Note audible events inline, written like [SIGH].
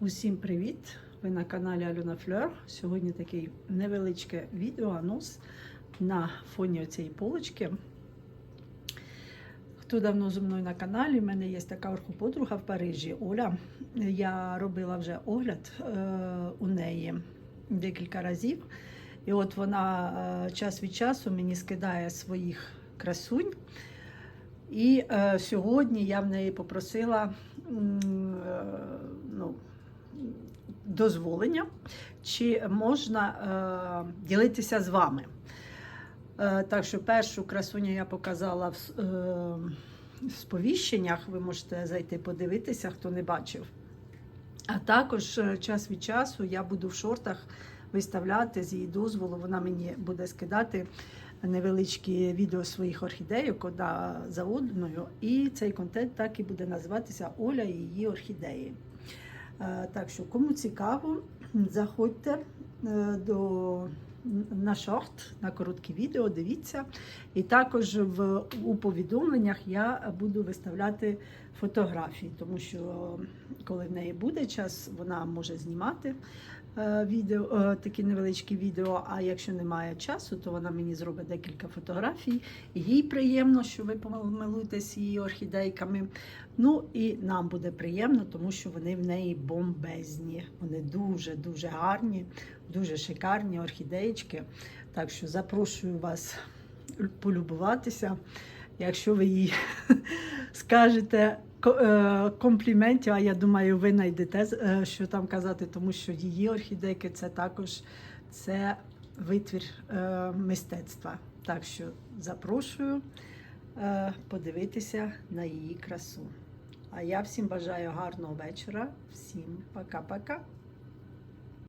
Усім привіт! Ви на каналі Альона Флер. Сьогодні такий невеличке відео анонс на фоні цієї полочки. Хто давно зі мною на каналі, в мене є така орхоподруга в Парижі Оля. Я робила вже огляд е, у неї декілька разів. І от вона е, час від часу мені скидає своїх красунь. І е, сьогодні я в неї попросила е, ну, дозволення, чи можна е, ділитися з вами. Е, так що першу красуню я показала в, е, сповіщеннях, ви можете зайти подивитися, хто не бачив. А також е, час від часу я буду в шортах виставляти з її дозволу. Вона мені буде скидати невеличкі відео своїх орхідейок одна за одною. І цей контент так і буде називатися Оля і її орхідеї. Е, Так що, кому цікаво, заходьте е, до на шорт, на короткі відео, дивіться. І також в, у повідомленнях я буду виставляти фотографії, тому що коли в неї буде час, вона може знімати е, відео, е, такі невеличкі відео. А якщо немає часу, то вона мені зробить декілька фотографій. Їй приємно, що ви помилуєтесь її орхідейками. Ну і нам буде приємно, тому що вони в неї бомбезні. Вони дуже дуже гарні, дуже шикарні орхідеєчки. Так що запрошую вас полюбуватися. Якщо ви їй [LAUGHS] скажете е, компліментів, а я думаю, ви знайдете, е, що там казати, тому що її орхідейки це також це витвір е, мистецтва. Так що запрошую подивитися на її красу. А я всім бажаю гарного вечора. Всім пока-пока.